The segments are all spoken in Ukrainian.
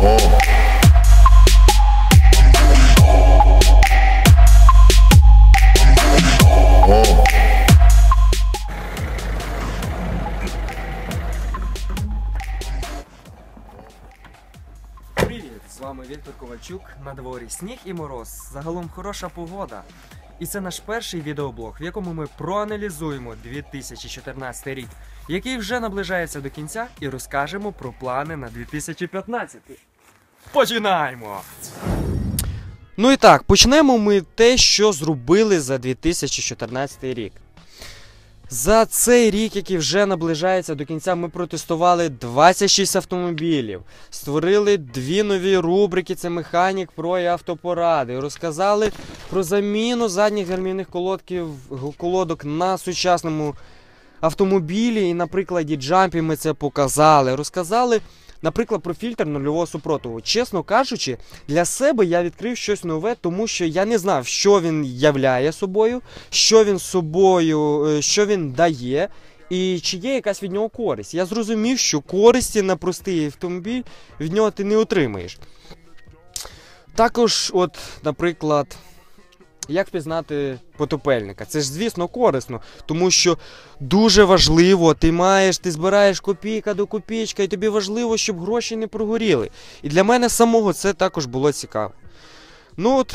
З вами Віктор Ковальчук. На дворі сніг і мороз. Загалом хороша погода. І це наш перший відеоблог, в якому ми проаналізуємо 2014 рік, який вже наближається до кінця, і розкажемо про плани на 2015. Починаємо! Ну і так, почнемо ми те, що зробили за 2014 рік. За цей рік, який вже наближається до кінця, ми протестували 26 автомобілів, створили дві нові рубрики: це Механік Про і автопоради. Розказали про заміну задніх гальмівних колодків, колодок на сучасному автомобілі. І на прикладі джампі ми це показали. Розказали, наприклад, про фільтр нульового супротиву. Чесно кажучи, для себе я відкрив щось нове, тому що я не знав, що він являє собою, що він собою, е, що він дає. І чи є якась від нього користь? Я зрозумів, що користі на простий автомобіль від нього ти не отримаєш. Також, от, наприклад, як впізнати потопельника? Це ж, звісно, корисно, тому що дуже важливо, ти маєш, ти збираєш копійка до копійка, і тобі важливо, щоб гроші не прогоріли. І для мене самого це також було цікаво. Ну от.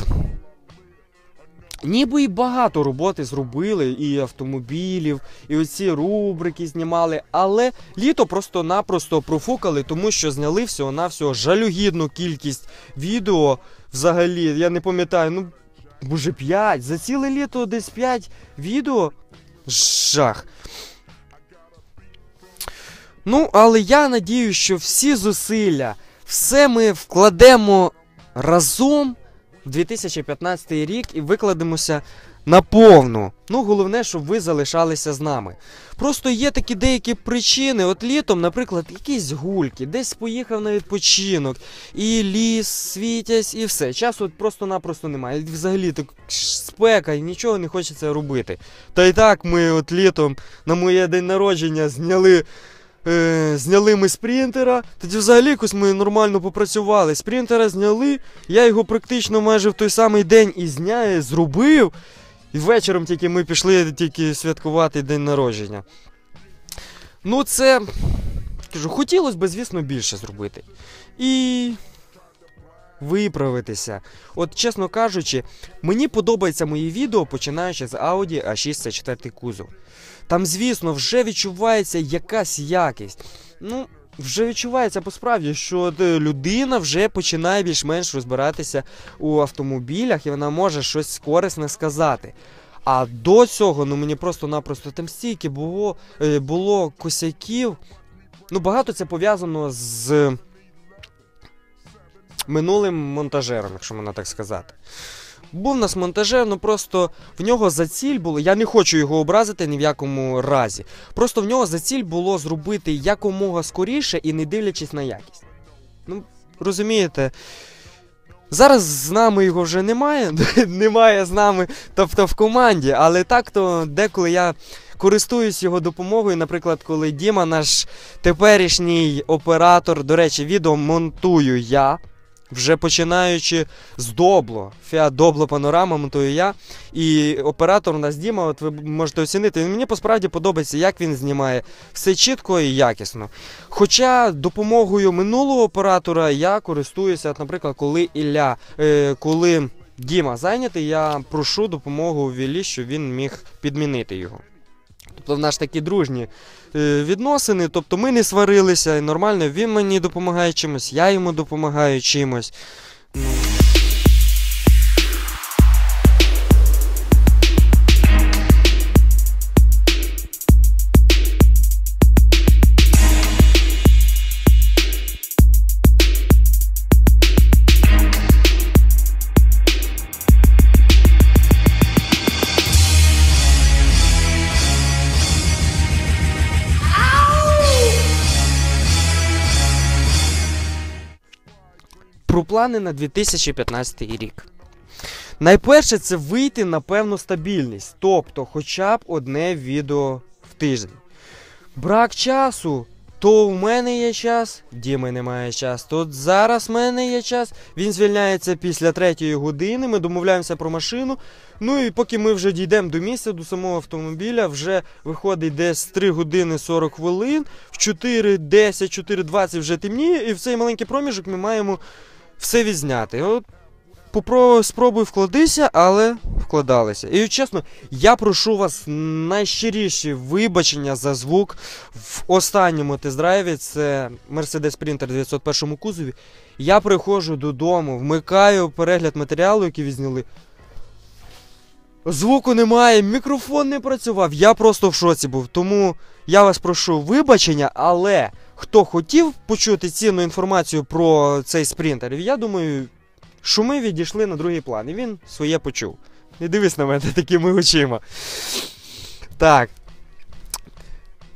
Ніби і багато роботи зробили, і автомобілів, і оці рубрики знімали, але літо просто-напросто профукали, тому що зняли всього-навсього жалюгідну кількість відео. Взагалі, я не пам'ятаю, ну може 5. За ціле літо десь 5 відео. Жах. Ну, але я надію, що всі зусилля, все ми вкладемо разом в 2015 рік і викладемося наповну. Ну, головне, щоб ви залишалися з нами. Просто є такі деякі причини. От літом, наприклад, якісь гульки, десь поїхав на відпочинок, і ліс, світязь, і все. Часу от просто-напросто немає. Взагалі так спека і нічого не хочеться робити. Та й так ми от літом на моє день народження зняли. Е, зняли ми з принтера, тоді взагалі якось ми нормально попрацювали. З принтера зняли, я його практично майже в той самий день і зняє, зробив. І вечором тільки ми пішли тільки святкувати день народження. Ну, це. Кажу, хотілося б, звісно, більше зробити. І. Виправитися. От, чесно кажучи, мені подобається мої відео, починаючи з Audi A6 c 4 кузов. Там, звісно, вже відчувається якась якість. Ну, вже відчувається по-справді, що е, людина вже починає більш-менш розбиратися у автомобілях і вона може щось корисне сказати. А до цього, ну мені просто-напросто там стільки було, е, було косяків. Ну, багато це пов'язано з минулим монтажером, якщо можна так сказати. Був нас монтажер, ну просто в нього за ціль було. Я не хочу його образити ні в якому разі. Просто в нього за ціль було зробити якомога скоріше і не дивлячись на якість. Ну, розумієте. Зараз з нами його вже немає, немає з нами, тобто в команді, але так то деколи я користуюсь його допомогою. Наприклад, коли Діма, наш теперішній оператор, до речі, відео монтую я. Вже починаючи з добло, Fiat Добло Панорама монтую я. І оператор у нас Діма, от ви можете оцінити. Він мені посправді подобається, як він знімає все чітко і якісно. Хоча допомогою минулого оператора я користуюся, от, наприклад, коли Ілля, е, коли Діма зайнятий, я прошу допомогу у Віллі, щоб він міг підмінити його. Тобто в нас такі дружні е, відносини, тобто ми не сварилися, і нормально він мені допомагає чимось, я йому допомагаю чимось. Плани на 2015 рік. Найперше це вийти на певну стабільність, тобто хоча б одне відео в тиждень. Брак часу То в мене є час, Діми немає час. То зараз в мене є час. Він звільняється після третьої години. Ми домовляємося про машину. Ну і поки ми вже дійдемо до місця, до самого автомобіля, вже виходить десь 3 години 40 хвилин, в 4.10, 4.20 вже темніє, і в цей маленький проміжок ми маємо все відзняти. От попро... спробуй вкладися, але вкладалися. І чесно, я прошу вас найщиріші вибачення за звук в останньому тест-драйві. Це Mercedes Sprinter 901 кузові. Я приходжу додому, вмикаю перегляд матеріалу, який відзняли. Звуку немає, мікрофон не працював. Я просто в шоці був. Тому я вас прошу вибачення, але хто хотів почути цінну інформацію про цей спринтер, я думаю, що ми відійшли на другий план. І він своє почув. Не дивись на мене такими очима. Так.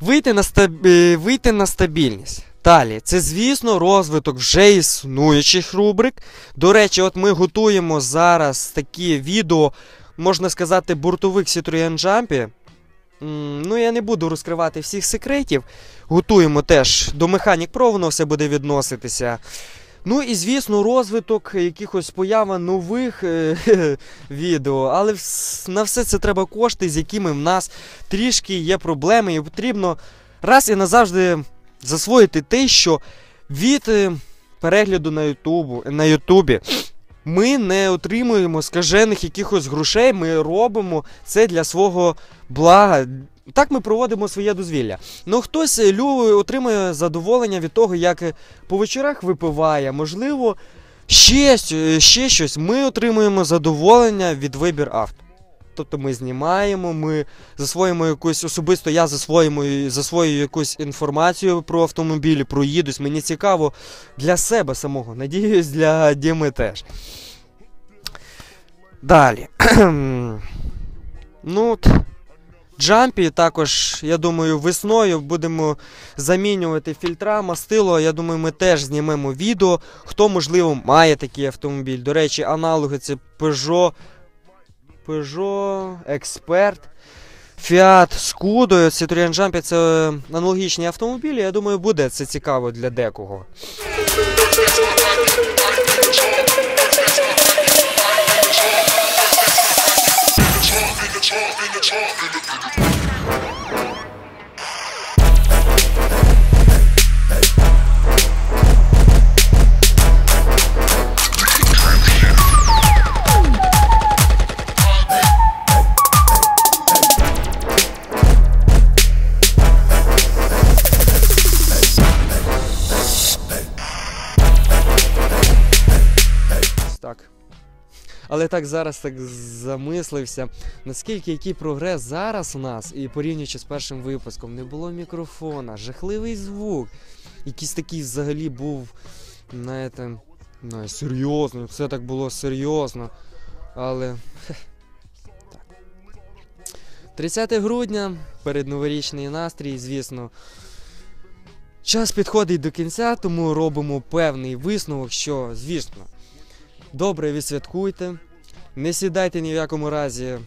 Вийти на, стаб... е, Вийти на стабільність. Далі, це, звісно, розвиток вже існуючих рубрик. До речі, от ми готуємо зараз такі відео, можна сказати, бортових Citroën Jumpy. Ну, я не буду розкривати всіх секретів. Готуємо теж до Mechanic Pro, воно все буде відноситися. Ну і звісно, розвиток, якихось поява нових е, відео, але на все це треба кошти, з якими в нас трішки є проблеми, і потрібно раз і назавжди засвоїти те, що від е, перегляду на Ютубу, на Ютубі ми не отримуємо скажених якихось грошей, ми робимо це для свого блага. Так ми проводимо своє дозвілля. Ну хтось е, лю, отримує задоволення від того, як е, по вечорах випиває, можливо, ще, ще щось. Ми отримуємо задоволення від вибір авто. Тобто ми знімаємо, ми засвоїмо якусь особисто, я засвоюємо, засвоюю якусь інформацію про автомобілі, проїдусь. Мені цікаво для себе самого. Надіюсь, для Діми теж. Далі. ну, Джампі також, я думаю, весною будемо замінювати фільтра, мастило. Я думаю, ми теж знімемо відео. Хто, можливо, має такий автомобіль. До речі, аналоги це Peugeot, Peugeot Expert, Fiat Scudo, Citroen Jumpy це аналогічні автомобілі. Я думаю, буде це цікаво для декого. Але так зараз так замислився, наскільки який прогрес зараз у нас, і порівнюючи з першим випуском, не було мікрофона, жахливий звук. Якийсь такий взагалі був, знаєте, ну, серйозно, все так було серйозно. Але. хе, Так. 30 грудня, передноворічний настрій, звісно. Час підходить до кінця, тому робимо певний висновок, що, звісно, добре відсвяткуйте, не сідайте ні в якому разі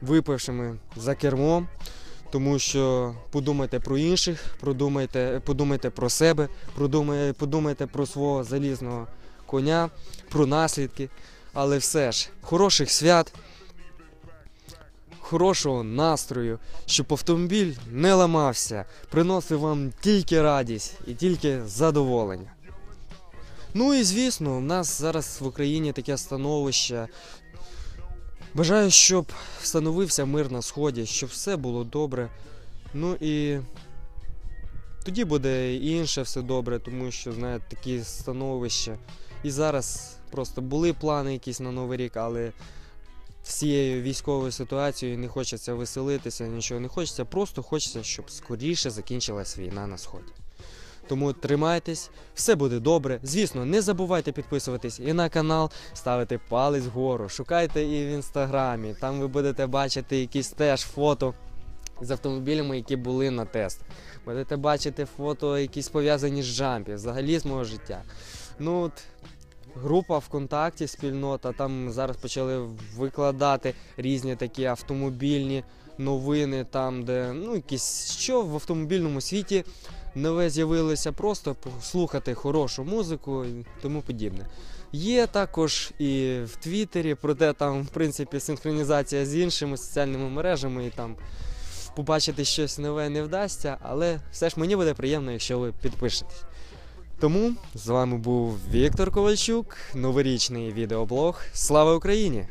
випившими за кермом, тому що подумайте про інших, подумайте, подумайте про себе, подумайте про свого залізного коня, про наслідки. Але все ж, хороших свят, хорошого настрою, щоб автомобіль не ламався, приносив вам тільки радість і тільки задоволення. Ну і звісно, у нас зараз в Україні таке становище. Бажаю, щоб встановився мир на сході, щоб все було добре. Ну і тоді буде і інше все добре, тому що, знаєте, такі становища. І зараз просто були плани якісь на Новий рік, але з цією військовою ситуацією не хочеться веселитися, нічого не хочеться, просто хочеться, щоб скоріше закінчилась війна на сході. Тому тримайтесь, все буде добре. Звісно, не забувайте підписуватись і на канал, ставити палець вгору, шукайте і в інстаграмі. Там ви будете бачити якісь теж фото з автомобілями, які були на тест. Будете бачити фото, якісь пов'язані з джампі, взагалі з мого життя. Ну от група ВКонтакті, спільнота, там зараз почали викладати різні такі автомобільні новини, там, де ну, якісь що в автомобільному світі нове з'явилося просто слухати хорошу музику і тому подібне. Є також і в Твіттері, проте там, в принципі, синхронізація з іншими соціальними мережами, і там побачити щось нове не вдасться, але все ж мені буде приємно, якщо ви підпишетесь. Тому з вами був Віктор Ковальчук, новорічний відеоблог. Слава Україні!